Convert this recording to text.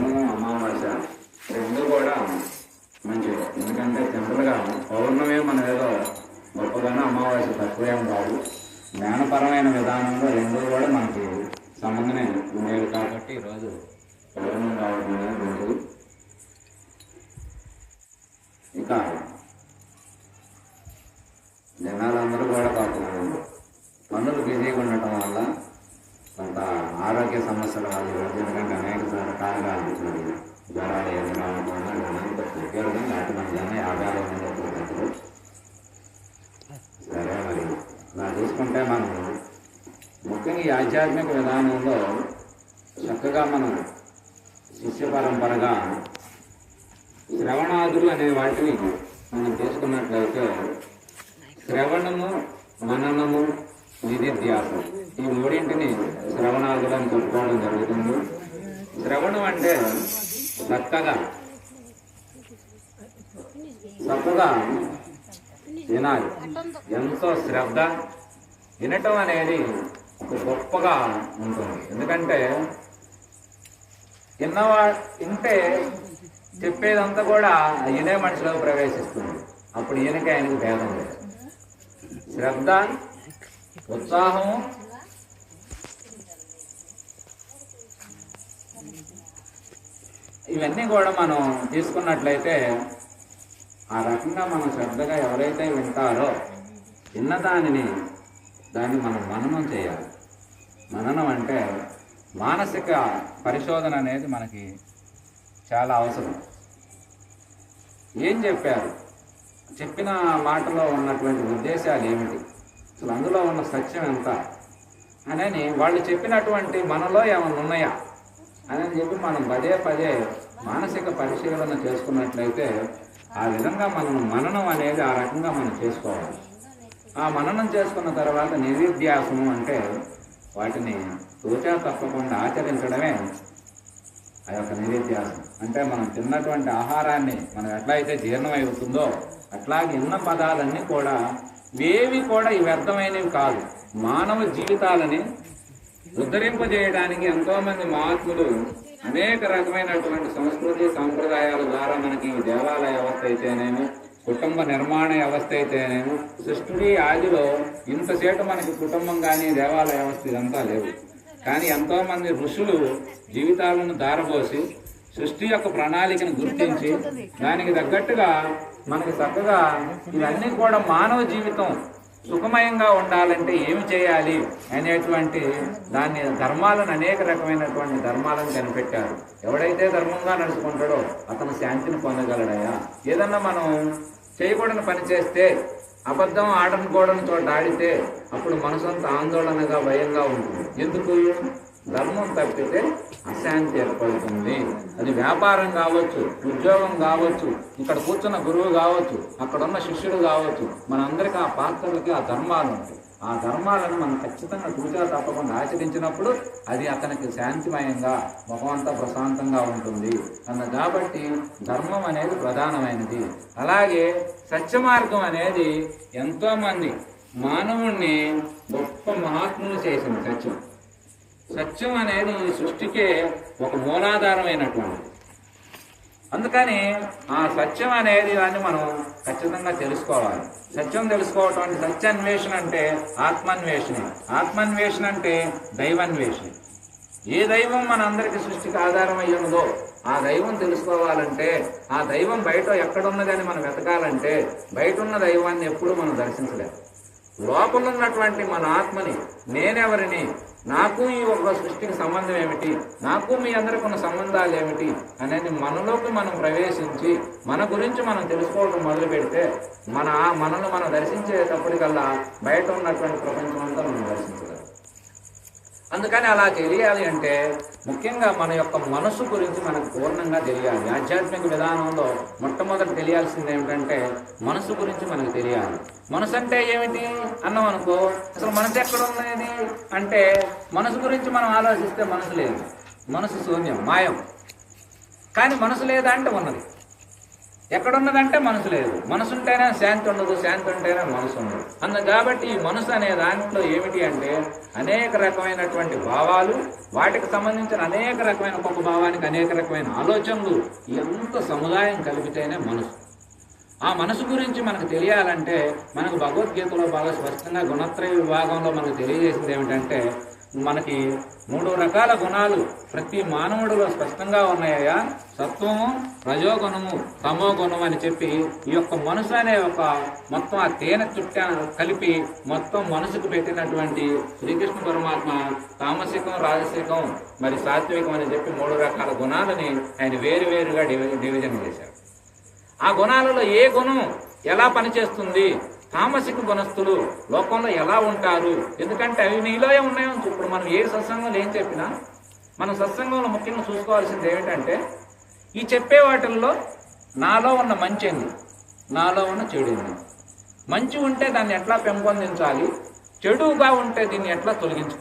పౌర్ణమి అమావాస్య. రెండు కూడా మంచిది ఎందుకంటే సింపుల్గా పౌర్ణమి మన ఏదో గొప్పగానో అమావాస్య తక్కువేం కాదు జ్ఞానపరమైన విధానంలో రెండు కూడా మనకి సంబంధమే. ఉండేవి కాబట్టి ఈరోజు పౌర్ణమి కావడం లేదు ఇక జనాలందరూ కూడా పాపం పనులు బిజీగా ఉండటం వల్ల కొంత ఆరోగ్య సమస్యల వల్ల ఎందుకంటే అనేక రకాలుగా మరి జ్వరాలు ఏమి రావడం నాటి మన జనం యాభై సరే మరి ఇలా చూసుకుంటే మనం ముఖ్యంగా ఈ ఆధ్యాత్మిక విధానంలో చక్కగా మనం శిష్య పరంపరగా శ్రవణాదులు అనే వాటిని మనం తీసుకున్నట్లయితే శ్రవణము మననము నిధిధ్యాసం ఈ మూడింటిని శ్రవణాదులు అని చెప్పుకోవడం జరుగుతుంది. శ్రవణం అంటే చక్కగా. చక్కగా వినాలి. ఎంతో శ్రద్ధ వినటం అనేది గొప్పగా ఉంటుంది. ఎందుకంటే విన్నవా వింటే చెప్పేదంతా కూడా ఈయనే మనిషిలో ప్రవేశిస్తుంది. అప్పుడు ఈయనకి ఆయనకు భేదం లేదు. శ్రద్ధ ఉత్సాహము ఇవన్నీ కూడా మనం తీసుకున్నట్లయితే ఆ రకంగా మనం శ్రద్ధగా ఎవరైతే వింటారో విన్నదానిని దాన్ని మనం మననం చేయాలి. మననం అంటే మానసిక పరిశోధన అనేది మనకి చాలా అవసరం. ఏం చెప్పారు? చెప్పిన మాటలో ఉన్నటువంటి ఉద్దేశాలు ఏమిటి? అసలు అందులో ఉన్న సత్యం ఎంత? అనేది వాళ్ళు చెప్పినటువంటి మనలో ఏమైనా ఉన్నాయా? అని చెప్పి మనం పదే పదే మానసిక పరిశీలన చేసుకున్నట్లయితే ఆ విధంగా మనం మననం అనేది ఆ రకంగా మనం చేసుకోవాలి. ఆ మననం చేసుకున్న తర్వాత నిరుద్యాసము అంటే వాటిని తోచా తప్పకుండా ఆచరించడమే ఆ యొక్క నిరుద్యాసం. అంటే మనం తిన్నటువంటి ఆహారాన్ని మనం ఎట్లయితే జీర్ణం అవుతుందో అట్లాగే ఇన్న పదాలన్నీ కూడా ఇవేవి కూడా వ్యర్థమైనవి కాదు. మానవ జీవితాలని ఉద్ధరింపజేయడానికి ఎంతో మంది మహాత్ములు అనేక రకమైనటువంటి సంస్కృతి సాంప్రదాయాల ద్వారా మనకి ఈ దేవాలయ వ్యవస్థ అయితేనేమి కుటుంబ నిర్మాణ వ్యవస్థ అయితేనేమి సృష్టి ఆదిలో ఇంతసేపు మనకి కుటుంబం కానీ దేవాలయ వ్యవస్థ ఇదంతా లేవు. కానీ ఎంతో మంది ఋషులు జీవితాలను దారబోసి సృష్టి యొక్క ప్రణాళికను గుర్తించి దానికి తగ్గట్టుగా మనకి చక్కగా ఇవన్నీ కూడా మానవ జీవితం సుఖమయంగా ఉండాలంటే ఏమి చేయాలి అనేటువంటి దాన్ని ధర్మాలను అనేక రకమైనటువంటి ధర్మాలను కనిపెట్టారు. ఎవడైతే ధర్మంగా నడుచుకుంటాడో అతను శాంతిని పొందగలడయా? ఏదన్నా మనం చేయకూడని పని చేస్తే అబద్ధం ఆడనుకోవడంతో చోట ఆడితే అప్పుడు మనసంతా ఆందోళనగా భయంగా ఉంటుంది. ఎందుకు? ధర్మం తప్పితే అశాంతి ఏర్పడుతుంది అది వ్యాపారం కావచ్చు ఉద్యోగం కావచ్చు ఇక్కడ కూర్చున్న గురువు కావచ్చు అక్కడ ఉన్న శిష్యుడు కావచ్చు మనందరికీ ఆ పాత్రలకి ఆ ధర్మాలు ఉంటాయి. ఆ ధర్మాలను మనం ఖచ్చితంగా తూచా తప్పకుండా ఆచరించినప్పుడు అది అతనికి శాంతిమయంగా భగవంత ప్రశాంతంగా ఉంటుంది. అన్న కాబట్టి ధర్మం అనేది ప్రధానమైనది. అలాగే సత్య మార్గం అనేది ఎంతోమంది మానవుణ్ణి గొప్ప మహాత్ములు చేసింది సత్యం. సత్యం అనేది ఈ సృష్టికే ఒక మూలాధారమైనటువంటిది. అందుకని ఆ సత్యం అనేది దాన్ని మనం ఖచ్చితంగా తెలుసుకోవాలి. సత్యం తెలుసుకోవటం అంటే సత్యాన్వేషణ అంటే ఆత్మాన్వేషణ. ఆత్మాన్వేషణ అంటే దైవాన్వేషణ. ఏ దైవం మన సృష్టికి ఆధారం అయి ఉన్నదో ఆ దైవం తెలుసుకోవాలంటే ఆ దైవం బయట ఎక్కడున్నదని మనం వెతకాలంటే బయట ఉన్న దైవాన్ని ఎప్పుడు మనం దర్శించలేము లోపల ఉన్నటువంటి మన ఆత్మని నేనెవరిని నాకు ఈ ఒక సృష్టికి సంబంధం ఏమిటి? నాకు మీ అందరికి ఉన్న సంబంధాలు ఏమిటి? అనేది మనలోకి మనం ప్రవేశించి మన గురించి మనం తెలుసుకోవడం మొదలు పెడితే మన మనల్ని మనం దర్శించేటప్పటికల్లా బయట ఉన్నటువంటి ప్రపంచం అంతా మనం దర్శించగలం. అందుకని అలా తెలియాలి అంటే ముఖ్యంగా మన యొక్క మనసు గురించి మనకు పూర్ణంగా తెలియాలి. ఆధ్యాత్మిక విధానంలో మొట్టమొదటి తెలియాల్సింది ఏమిటంటే మనసు గురించి మనకు తెలియాలి. మనసు అంటే ఏమిటి? అన్నాం అనుకో. అసలు మనసు ఎక్కడ ఉన్నది? అంటే మనసు గురించి మనం ఆలోచిస్తే మనసు లేదు. మనసు శూన్యం మాయం. కానీ మనసు లేదా అంటే ఉన్నది. ఎక్కడున్నదంటే మనసు లేదు. మనసు ఉంటేనే శాంతి ఉండదు శాంతి ఉంటేనే మనసు ఉండదు. అందు కాబట్టి ఈ మనసు అనే దాంట్లో ఏమిటి అంటే అనేక రకమైనటువంటి భావాలు వాటికి సంబంధించిన అనేక రకమైన ఒక్కొక్క భావానికి అనేక రకమైన ఆలోచనలు ఎంత సముదాయం కలిపితేనే మనసు. ఆ మనసు గురించి మనకు తెలియాలంటే మనకు భగవద్గీతలో బాగా స్పష్టంగా గుణత్రయ విభాగంలో మనకు తెలియజేసింది ఏమిటంటే మనకి మూడు రకాల గుణాలు ప్రతి మానవుడిలో స్పష్టంగా ఉన్నాయా సత్వము రజోగుణము తమో గుణం అని చెప్పి ఈ యొక్క మనసు అనే ఒక మొత్తం ఆ తేనె చుట్ట కలిపి మొత్తం మనసుకు పెట్టినటువంటి శ్రీకృష్ణ పరమాత్మ తామసికం రాజసికం మరి సాత్వికం అని చెప్పి మూడు రకాల గుణాలని ఆయన వేరు వేరుగా డివి డివిజన్ చేశారు. ఆ గుణాలలో ఏ గుణం ఎలా పనిచేస్తుంది? తామసిక గుణస్థులు లోకంలో ఎలా ఉంటారు? ఎందుకంటే అవి నీలోనే ఉన్నాయో ఇప్పుడు మనం ఏ సత్సంగంలో ఏం చెప్పినా మనం సత్సంగంలో ముఖ్యంగా చూసుకోవాల్సింది ఏమిటంటే ఈ చెప్పే వాటిల్లో నాలో ఉన్న మంచి ఏంది? నాలో ఉన్న చెడు ఏంది? మంచి ఉంటే దాన్ని ఎట్లా పెంపొందించాలి? చెడుగా ఉంటే దీన్ని ఎట్లా తొలగించుకోవాలి?